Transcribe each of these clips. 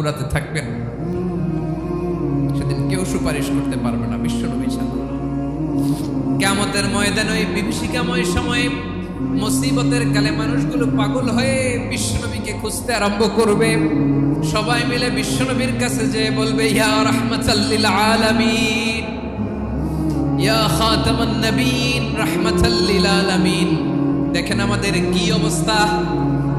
দৌড়াতে থাকবেন। সেদিন কেউ সুপারিশ করতে পারবে না বিশ্বনবী ছাড়া। কেমতের ময়দানে ওই বিভীষিকাময় সময়ে মুসিবতের কালে মানুষগুলো পাগল হয়ে বিশ্বনবীকে খুঁজতে আরম্ভ করবে। সবাই মিলে বিশ্বনবীর কাছে যে বলবে, ইয়া রাহমাতাল্লিল আলামিন, ইয়া খাতামান নবীন রাহমাতাল্লিল আলামিন। দেখেন আমাদের কি অবস্থা?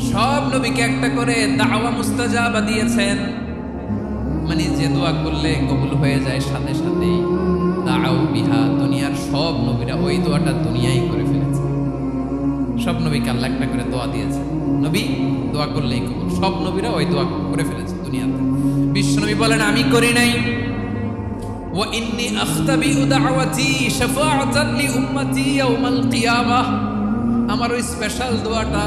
সব নবীকে একটা করে দাওয়া মুস্তাজাবা দিয়েছেন। মানে যে দোয়া করলে কবুল হয়ে যায় সাথে সাথেই। দাও বিহা, দুনিয়ার সব নবীরা ওই দোয়াটা দুনিয়াই করে ফেলেছে। সব নবীকে আল্লাহ একটা করে দোয়া দিয়েছে। নবী, দোয়া করলেই কবুল। সব নবীরা ওই দোয়া করে ফেলেছে দুনিয়াতে। বিশ্ব নবী বলেন, আমি করি নাই। আখতাবিউ দাওয়াতি শাফাআতান লি উম্মতি ইয়াউমাল কিয়ামাহ আমার ওই স্পেশাল দোয়াটা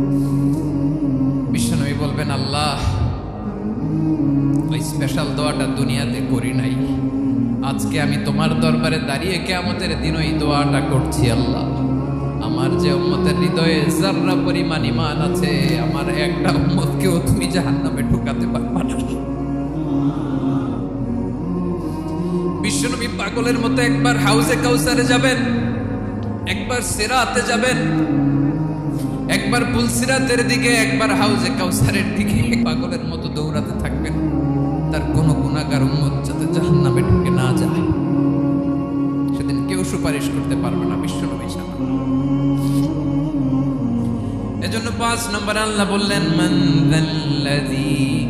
ওই স্পেশাল দোয়াটা দুনিয়াতে করি নাই। আজকে আমি তোমার দরবারে দাঁড়িয়ে কেমতের দিন ওই দোয়াটা করছি, আল্লাহ। আমার যে উম্মতের হৃদয়ে জাররা পরিমাণ ইমান আছে, আমার একটা উম্মতকেও তুমি জাহান্নামে ঢুকাতে পারবা বিশ্বনবী পাগলের মতো একবার হাউসে কাউসারে যাবেন, একবার সেরাতে যাবেন, একবার পুলসিরাতের দিকে, একবার হাউসে কাউসারের দিকে। পাঁচ নম্বর আল্লাহ বললেন, মান যাল্লাযী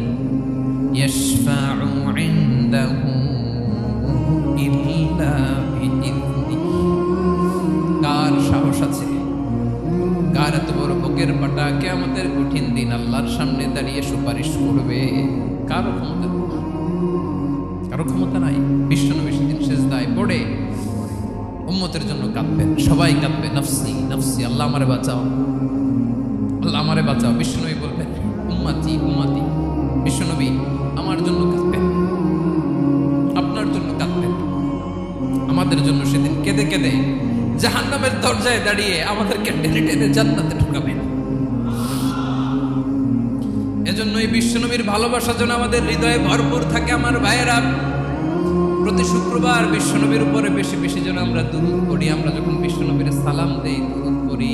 ইয়াশফা'ু ইনদাহু ইল্লা বিইذনিহি কার সাহস আছে? কার এত বড় বুকের পাটা? কেয়ামতের কঠিন দিন আল্লাহর সামনে দাঁড়িয়ে সুপারিশ করবে? কারও ক্ষমতা। কারও ক্ষমতা নাই। বিশ্বনবী সেদিন সেজদায় পড়ে উম্মতের জন্য কাঁদবেন। সবাই কাঁদবে, নফসি নফসি, আল্লাহ আমার বাঁচাও। আল্লাহ আমারে বাঁচাও। বিশ্বনবী বলবেন, উম্মাতি উম্মাতি, বিশ্বনবী আমার জন্য কাঁদবেন। আপনার জন্য কাঁদবেন। আমাদের জন্য সেদিন কেঁদে কেঁদে জাহান্নামের দরজায় দাঁড়িয়ে আমাদেরকে টেনে টেনে জান্নাতে ঢুকাবেন। এজন্যই বিশ্বনবীর ভালোবাসা যেন আমাদের হৃদয়ে ভরপুর থাকে আমার ভাইয়েরা। প্রতি শুক্রবার বিশ্বনবীর উপরে বেশি বেশি যেন আমরা দুরুদ করি আমরা যখন বিশ্বনবীর সালাম দেই, দুরুদ করি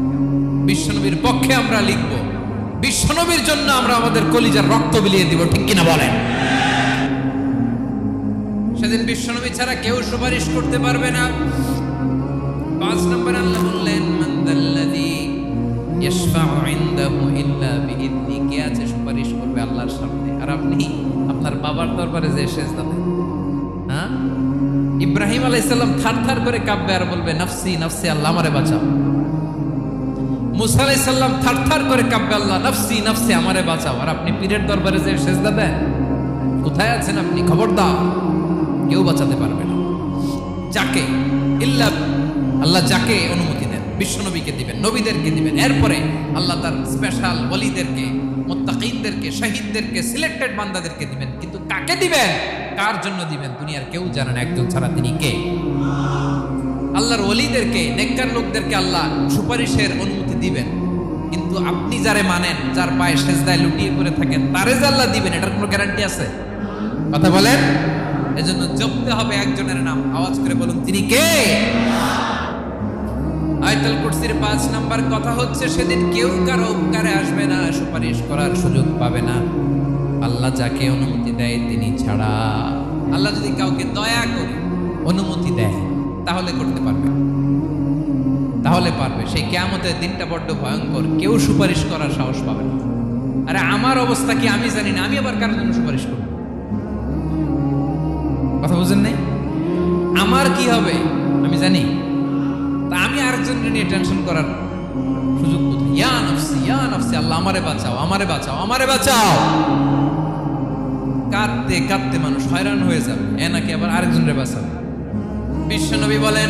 বিশ্বনবীর পক্ষে আমরা লিখব। বিশ্বনবীর জন্য আমরা আমাদের কলিজার রক্ত বিলিয়ে দিব, ঠিক কিনা বলেন? সেদিন বিশ্বনবী ছাড়া কেউ সুপারিশ করতে পারবে না। পাঁচ নম্বর আল্লাহ বললেন ইয়াশফাউ ইনদাহু ইল্লা কে আছে সুপারিশ করবে আল্লাহর সামনে? আর আপনি? আপনার বাবার দরবারে যে সেজদা হ্যাঁ? ইব্রাহিম আলাইহিস সালাম থারথার করে কাঁপবে আর বলবে নাফসি, আল্লাহ আমারে বাঁচাও। মুসা আলাইহিস সালাম থারথার করে কাঁপবে, আল্লাহ, নফসি, নাফসি, আমারে বাঁচাও। আর আপনি পীরের দরবারে যে সেজদা দেন, কোথায় আছেন আপনি? খবরদার কেউ বাঁচাতে পারবে না। যাকে? ইল্লা, আল্লাহ যাকে অনুমতি দেন, বিশ্বনবীকে দিবেন, নবীদেরকে দিবেন। এরপরে আল্লাহ তার স্পেশাল বলিদেরকে মোত্তাকিনদেরকে শহীদদেরকে সিলেক্টেড বান্দাদেরকে দিবেন। কিন্তু কাকে দিবেন? কার জন্য দিবেন? দুনিয়ার কেউ জানেন একজন ছাড়া তিনি কে? আল্লাহর ওলিদেরকে, নেককার লোকদেরকে আল্লাহ সুপারিশের অনুমতি দিবেন। কিন্তু আপনি যারে মানেন, যার পায়ে সেজদায় লুটিয়ে পড়ে থাকেন, তারে আল্লাহ দিবেন, এটার কোনো গ্যারান্টি আছে? কথা বলেন? এজন্য জপতে হবে একজনের নাম, আওয়াজ করে বলুন, তিনি কে? আয়তাল কুরসির পাঁচ নাম্বার কথা হচ্ছে, সেদিন কেউ কারও উপকারে আসবে না, সুপারিশ করার সুযোগ পাবে না। আল্লাহ যাকে অনুমতি দেয়, তিনি ছাড়া। আল্লাহ যদি কাউকে দয়া করে অনুমতি দেয়, তাহলে করতে পারবে তাহলে পারবে। সেই কেয়ামতের দিনটা বড্ড ভয়ঙ্কর। কেউ সুপারিশ করার সাহস পাবে না। আরে আমার অবস্থা কি আমি জানি না। আমি আবার কারোর জন্য সুপারিশ করব? কথা বুঝেন নাই? আমার কি হবে? আমি জানি। তা আমি আরেকজনকে নিয়ে টেনশন করার সুযোগ কোথায় ইয়া নফসি ইয়া নফসি, আল্লাহ আমারে বাঁচাও আমারে বাঁচাও আমারে বাঁচাও! কাঁদতে কাঁদতে মানুষ হয়রান হয়ে যাবে। এ নাকি আবার আরেকজনের বাঁচাবে। বিশ্বনবী বলেন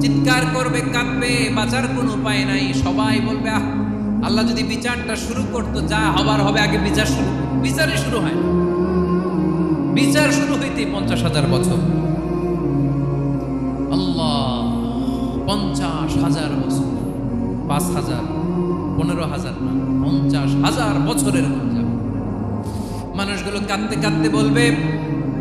চিৎকার করবে, কাঁদবে, বাঁচার কোনো উপায় নাই। সবাই বলবে, আহ, আল্লাহ যদি বিচারটা শুরু করতো, যা হবার হবে, আগে বিচার শুরু বিচারই শুরু হয়। বিচার শুরু হইতে পঞ্চাশ হাজার বছর। আল্লাহ, পঞ্চাশ হাজার বছর। পাঁচ হাজার, পনেরো হাজার না, পঞ্চাশ হাজার বছরের মানুষগুলো কাঁদতে কাঁদতে বলবে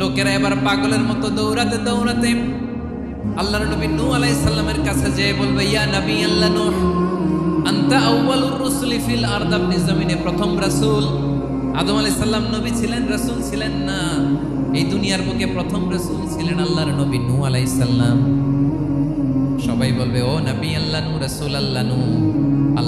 লোকেরা এবার পাগলের মতো দৌড়াতে দৌড়াতে আল্লাহর নবী নূহ আলাইহিস সালামের কাছে যেয়ে বলবে, ইয়া নবী, আল্লাহ নূহ, আনতা আউয়ালুর রুসুলি ফিল আরদ আপনি জমিনে প্রথম রাসূল। আদম আলাইহিস সালাম নবী ছিলেন, রাসূল ছিলেন না। এই দুনিয়ার বুকে প্রথম রাসূল ছিলেন আল্লাহর নবী নূহ আলাইহিস সবাই বলবে, ও নবী, আল্লাহ নূ রাসূল, আল্লাহ নূ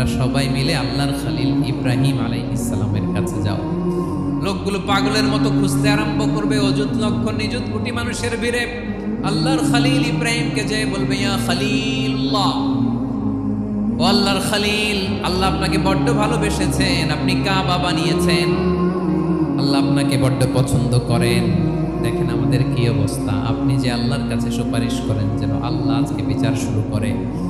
তোমরা সবাই মিলে আল্লাহর খালিল ইব্রাহিম আলাই ইসলামের কাছে যাও। লোকগুলো পাগলের মতো খুঁজতে আরম্ভ করবে, অযুত লক্ষ নিযুত কোটি মানুষের ভিড়ে। আল্লাহর খালিল ইব্রাহিমকে যে বলবে, ইয়া খালিল্লাহ ও আল্লাহর খালিল, আল্লাহ আপনাকে বড্ড ভালোবেসেছেন, আপনি কাবা বানিয়েছেন। আল্লাহ আপনাকে বড্ড পছন্দ করেন। দেখেন আমাদের কি অবস্থা। আপনি যে আল্লাহর কাছে সুপারিশ করেন যেন আল্লাহ আজকে বিচার শুরু করে।